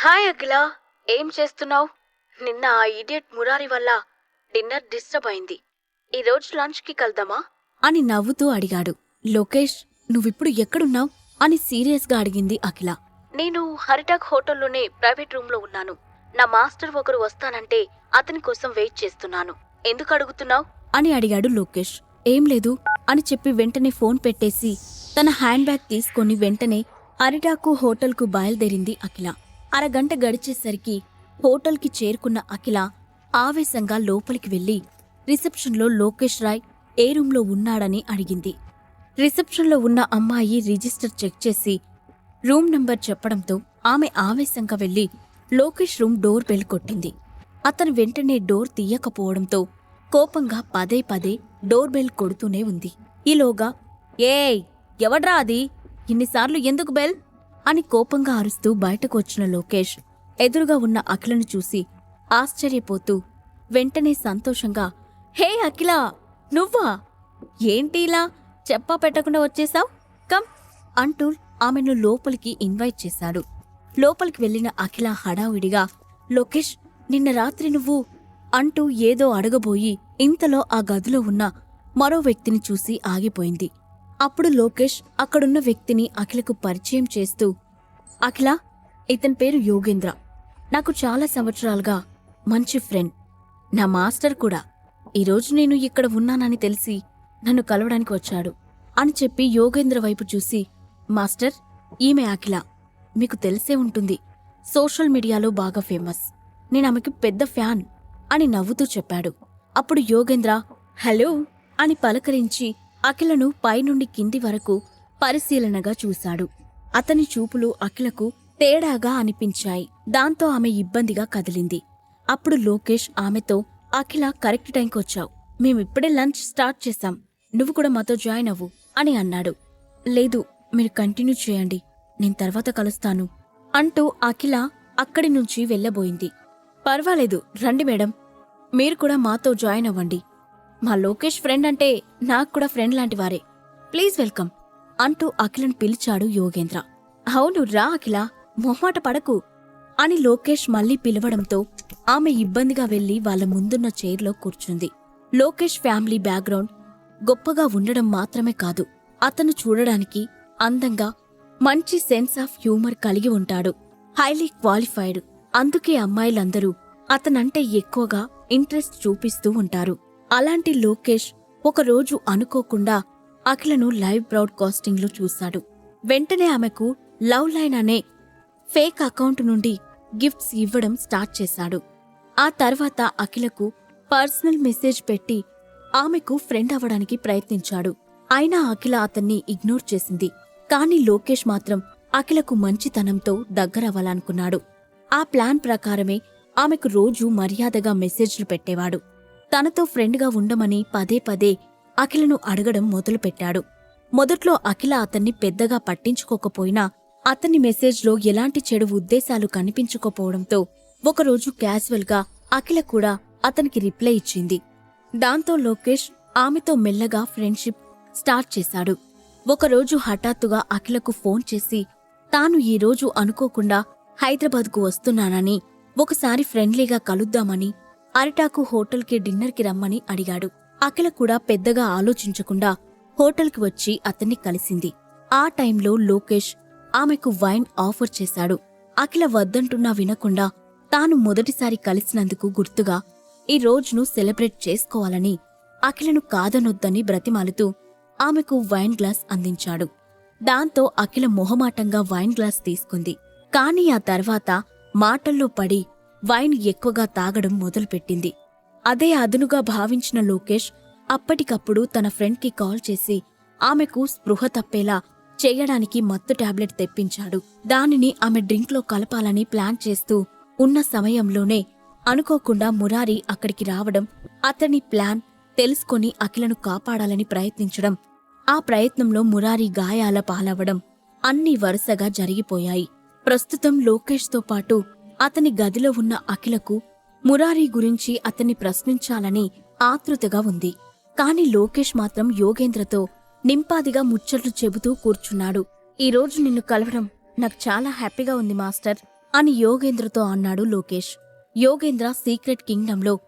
Hi అఖిల ఏం చేస్తున్నావు? నిన్న ఆ ఇడియట్ మురారి వల్ల డిన్నర్ డిస్టర్బ్ అయింది. ఈ రోజు లంచ్కి కలుద్దామా? అని నవ్వుతూ అడిగాడు. లోకేష్ నువ్విప్పుడు ఎక్కడున్నావ్? అని సీరియస్గా అడిగింది అఖిల. నేను హరిటాక్ హోటల్లోనే ప్రైవేట్ రూమ్లో ఉన్నాను. నా మాస్టర్ ఒకరు వస్తానంటే అతని కోసం వెయిట్ చేస్తున్నాను. ఎందుకు అడుగుతున్నావు? అని అడిగాడు లోకేష్. ఏం లేదు అని చెప్పి వెంటనే ఫోన్ పెట్టేసి తన హ్యాండ్ బ్యాగ్ తీసుకొని వెంటనే అరిటాకు హోటల్కు బయలుదేరింది అఖిల. అరగంట గడిచేసరికి హోటల్కి చేరుకున్న అఖిల ఆవేశంగా లోపలికి వెళ్ళి రిసెప్షన్లో లోకేష్ రాయ్ ఏ రూంలో ఉన్నాడని అడిగింది. రిసెప్షన్లో ఉన్న అమ్మాయి రిజిస్టర్ చెక్ చేసి రూమ్ నంబర్ చెప్పడంతో ఆమె ఆవేశంగా వెళ్ళి లోకేష్ రూమ్ డోర్ బెల్ కొట్టింది. అతను వెంటనే డోర్ తీయకపోవడంతో కోపంగా పదే పదే డోర్ బెల్ కొడుతూనే ఉంది. ఈలోగా ఏయ్ ఎవడ్రా అది? ఇన్నిసార్లు ఎందుకు బెల్? అని కోపంగా అరుస్తూ బయటకు వచ్చిన లోకేష్ ఎదురుగా ఉన్న అఖిలను చూసి ఆశ్చర్యపోతూ వెంటనే సంతోషంగా హే అఖిల నువ్వా? ఏంటి ఇలా చెప్పా పెట్టకుండా వచ్చేసావ్? కమ్! అంటూ ఆమెను లోపలికి ఇన్వైట్ చేశాడు. లోపలికి వెళ్ళిన అఖిల హడావిడిగా లోకేష్ నిన్న రాత్రి నువ్వు? అంటూ ఏదో అడగబోయి ఇంతలో ఆ గదిలో ఉన్న మరో వ్యక్తిని చూసి ఆగిపోయింది. అప్పుడు లోకేష్ అక్కడున్న వ్యక్తిని అఖిలకు పరిచయం చేస్తూ అఖిల ఇతని పేరు యోగేంద్ర. నాకు చాలా సంవత్సరాలుగా మంచి ఫ్రెండ్. నా మాస్టర్ కూడా. ఈరోజు నేను ఇక్కడ ఉన్నానని తెలిసి నన్ను కలవడానికి వచ్చాడు అని చెప్పి యోగేంద్ర వైపు చూసి మాస్టర్ ఈమె అఖిల. మీకు తెలిసే ఉంటుంది. సోషల్ మీడియాలో బాగా ఫేమస్. నేను ఆమెకి పెద్ద ఫ్యాన్ అని నవ్వుతూ చెప్పాడు. అప్పుడు యోగేంద్ర హలో అని పలకరించి అఖిలను పైనుండి కింది వరకు పరిశీలనగా చూశాడు. అతని చూపులు అఖిలకు తేడాగా అనిపించాయి. దాంతో ఆమె ఇబ్బందిగా కదిలింది. అప్పుడు లోకేష్ ఆమెతో అఖిల కరెక్ట్ టైంకి వచ్చావు. మేమిప్పుడే లంచ్ స్టార్ట్ చేశాం. నువ్వు కూడా మాతో జాయిన్ అవ్వు అని అన్నాడు. లేదు మీరు కంటిన్యూ చేయండి. నేను తర్వాత కలుస్తాను అంటూ అఖిల అక్కడి నుంచి వెళ్ళబోయింది. పర్వాలేదు రండి మేడం. మీరు కూడా మాతో జాయిన్ అవ్వండి. మా లోకేష్ ఫ్రెండ్ అంటే నాకు కూడా ఫ్రెండ్ లాంటి వారే. Please welcome. అంటూ అఖిలను పిలిచాడు యోగేంద్ర. అవును రా అఖిల మొహమాట పడకు అని లోకేష్ మళ్ళీ పిలవడంతో ఆమె ఇబ్బందిగా వెళ్ళి వాళ్ళ ముందున్న చైర్లో కూర్చుంది. లోకేష్ ఫ్యామిలీ బ్యాక్గ్రౌండ్ గొప్పగా ఉండడం మాత్రమే కాదు అతను చూడడానికి అందంగా మంచి సెన్స్ ఆఫ్ హ్యూమర్ కలిగి ఉంటాడు. Highly qualified. అందుకే అమ్మాయిలందరూ అతనంటే ఎక్కువగా ఇంట్రెస్ట్ చూపిస్తూ ఉంటారు. అలాంటి లోకేష్ ఒకరోజు అనుకోకుండా అఖిలను లైవ్ బ్రాడ్కాస్టింగ్లో చూశాడు. వెంటనే ఆమెకు లవ్ లైన్ అనే ఫేక్ అకౌంట్ నుండి గిఫ్ట్స్ ఇవ్వడం స్టార్ట్ చేశాడు. ఆ తర్వాత అఖిలకు పర్సనల్ మెసేజ్ పెట్టి ఆమెకు ఫ్రెండ్ అవ్వడానికి ప్రయత్నించాడు. అయినా అఖిల అతన్ని ఇగ్నోర్ చేసింది. కాని లోకేష్ మాత్రం అఖిలకు మంచితనంతో దగ్గరవ్వాలనుకున్నాడు. ఆ ప్లాన్ ప్రకారమే ఆమెకు రోజూ మర్యాదగా మెసేజ్లు పెట్టేవాడు. తనతో ఫ్రెండ్గా ఉండమని పదే పదే అఖిలను అడగడం మొదలుపెట్టాడు. మొదట్లో అఖిల అతన్ని పెద్దగా పట్టించుకోకపోయినా అతని మెసేజ్లో ఎలాంటి చెడు ఉద్దేశాలు కనిపించకపోవడంతో ఒకరోజు క్యాజువల్గా అఖిల కూడా అతనికి రిప్లై ఇచ్చింది. దాంతో లోకేష్ ఆమెతో మెల్లగా ఫ్రెండ్షిప్ స్టార్ట్ చేశాడు. ఒకరోజు హఠాత్తుగా అఖిలకు ఫోన్ చేసి తాను ఈరోజు అనుకోకుండా హైదరాబాద్కు వస్తున్నానని ఒకసారి ఫ్రెండ్లీగా కలుద్దామని అరిటాకు హోటల్కి డిన్నర్కి రమ్మని అడిగాడు. అఖిల కూడా పెద్దగా ఆలోచించకుండా హోటల్కి వచ్చి అతన్ని కలిసింది. ఆ టైంలో లోకేష్ ఆమెకు వైన్ ఆఫర్ చేశాడు. అఖిల వద్దంటున్నా వినకుండా తాను మొదటిసారి కలిసినందుకు గుర్తుగా ఈ రోజును సెలబ్రేట్ చేసుకోవాలని అఖిలను కాదనొద్దని బ్రతిమాలుతూ ఆమెకు వైన్ గ్లాస్ అందించాడు. దాంతో అఖిల మొహమాటంగా వైన్ గ్లాస్ తీసుకుంది. కాని ఆ తర్వాత మాటల్లో పడి వైన్ ఎక్కువగా తాగడం మొదలుపెట్టింది. అదే అదునుగా భావించిన లోకేష్ అప్పటికప్పుడు తన ఫ్రెండ్కి కాల్ చేసి ఆమెకు స్పృహ తప్పేలా చేయడానికి మత్తు టాబ్లెట్ తెప్పించాడు. దానిని ఆమె డ్రింక్లో కలపాలని ప్లాన్ చేస్తూ ఉన్న సమయంలోనే అనుకోకుండా మురారి అక్కడికి రావడం అతని ప్లాన్ తెలుసుకొని అఖిలను కాపాడాలని ప్రయత్నించడం ఆ ప్రయత్నంలో మురారి గాయాల పాలవడం అన్నీ వరుసగా జరిగిపోయాయి. ప్రస్తుతం లోకేష్తో పాటు అతని గదిలో ఉన్న అఖిలకు మురారి గురించి అతన్ని ప్రశ్నించాలని ఆతృతగా ఉంది. కాని లోకేష్ మాత్రం యోగేంద్రతో నింపాదిగా ముచ్చట్లు చెబుతూ కూర్చున్నాడు. ఈరోజు నిన్ను కలవడం నాకు చాలా హ్యాపీగా ఉంది మాస్టర్ అని యోగేంద్రతో అన్నాడు లోకేష్. యోగేంద్ర సీక్రెట్ కింగ్డంలో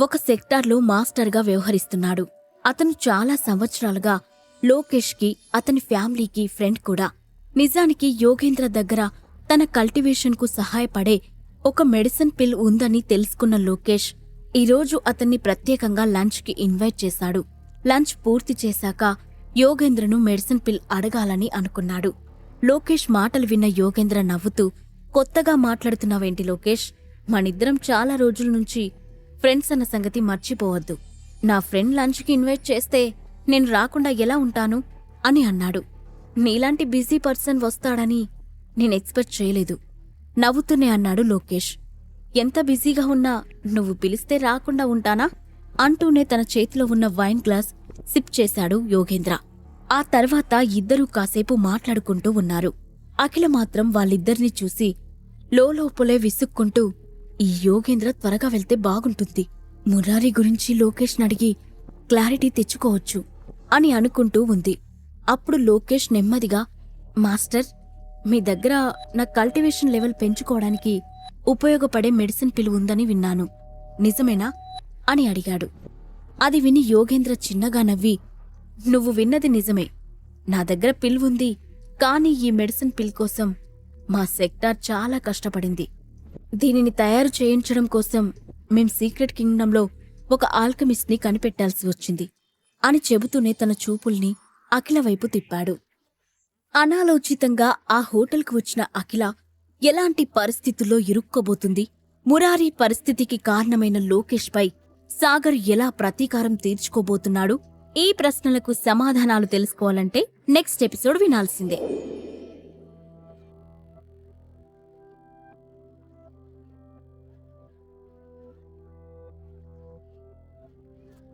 ఒక సెక్టార్లో మాస్టర్గా వ్యవహరిస్తున్నాడు. అతను చాలా సంవత్సరాలుగా లోకేష్కి అతని ఫ్యామిలీకి ఫ్రెండ్ కూడా. నిజానికి యోగేంద్ర దగ్గర తన కల్టివేషన్కు సహాయపడే ఒక మెడిసిన్ పిల్ ఉందని తెలుసుకున్న లోకేష్ ఈరోజు అతన్ని ప్రత్యేకంగా లంచ్కి ఇన్వైట్ చేశాడు. లంచ్ పూర్తి చేశాక యోగేంద్రను మెడిసిన్ పిల్ అడగాలని అనుకున్నాడు. లోకేష్ మాటలు విన్న యోగేంద్ర నవ్వుతూ కొత్తగా మాట్లాడుతున్నావేంటి లోకేష్? మనిద్దరం చాలా రోజుల నుంచి ఫ్రెండ్స్ అన్న సంగతి మర్చిపోవద్దు. నా ఫ్రెండ్ లంచ్కి ఇన్వైట్ చేస్తే నేను రాకుండా ఎలా ఉంటాను? అని అన్నాడు. నీలాంటి బిజీ పర్సన్ వస్తాడని నేను ఎక్స్పెక్ట్ చేయలేదు. నవ్వుతూనే అన్నాడు లోకేష్. ఎంత బిజీగా ఉన్నా నువ్వు పిలిస్తే రాకుండా ఉంటానా? అంటూనే తన చేతిలో ఉన్న వైన్ గ్లాస్ సిప్ చేశాడు యోగేంద్ర. ఆ తర్వాత ఇద్దరూ కాసేపు మాట్లాడుకుంటూ ఉన్నారు. అఖిల మాత్రం వాళ్ళిద్దరినీ చూసి లోపలే విసుక్కుంటూ ఈ యోగేంద్ర త్వరగా వెళ్తే బాగుంటుంది. మురారి గురించి లోకేష్ అడిగి క్లారిటీ తెచ్చుకోవచ్చు అని అనుకుంటూ ఉంది. అప్పుడు లోకేష్ నెమ్మదిగా మాస్టర్ మీ దగ్గర నా కల్టివేషన్ లెవెల్ పెంచుకోవడానికి ఉపయోగపడే మెడిసిన్ పిల్ ఉందని విన్నాను. నిజమేనా? అని అడిగాడు. అది విని యోగేంద్ర చిన్నగా నవ్వి నువ్వు విన్నది నిజమే. నా దగ్గర పిల్ ఉంది కానీ ఈ మెడిసిన్ పిల్ కోసం మా సెక్టార్ చాలా కష్టపడింది. దీనిని తయారు చేయించడం కోసం మేం సీక్రెట్ కింగ్డంలో ఒక ఆల్కమిస్ట్ని కనిపెట్టాల్సి వచ్చింది అని చెబుతూనే తన చూపుల్ని అఖిల వైపు తిప్పాడు. అనాలోచితంగా ఆ హోటల్కు వచ్చిన అఖిల ఎలాంటి పరిస్థితుల్లో ఇరుక్కోబోతుంది? మురారి పరిస్థితికి కారణమైన లోకేష్పై సాగర్ ఎలా ప్రతీకారం తీర్చుకోబోతున్నాడు? ఈ ప్రశ్నలకు సమాధానాలు తెలుసుకోవాలంటే నెక్స్ట్ ఎపిసోడ్ వినాల్సిందే.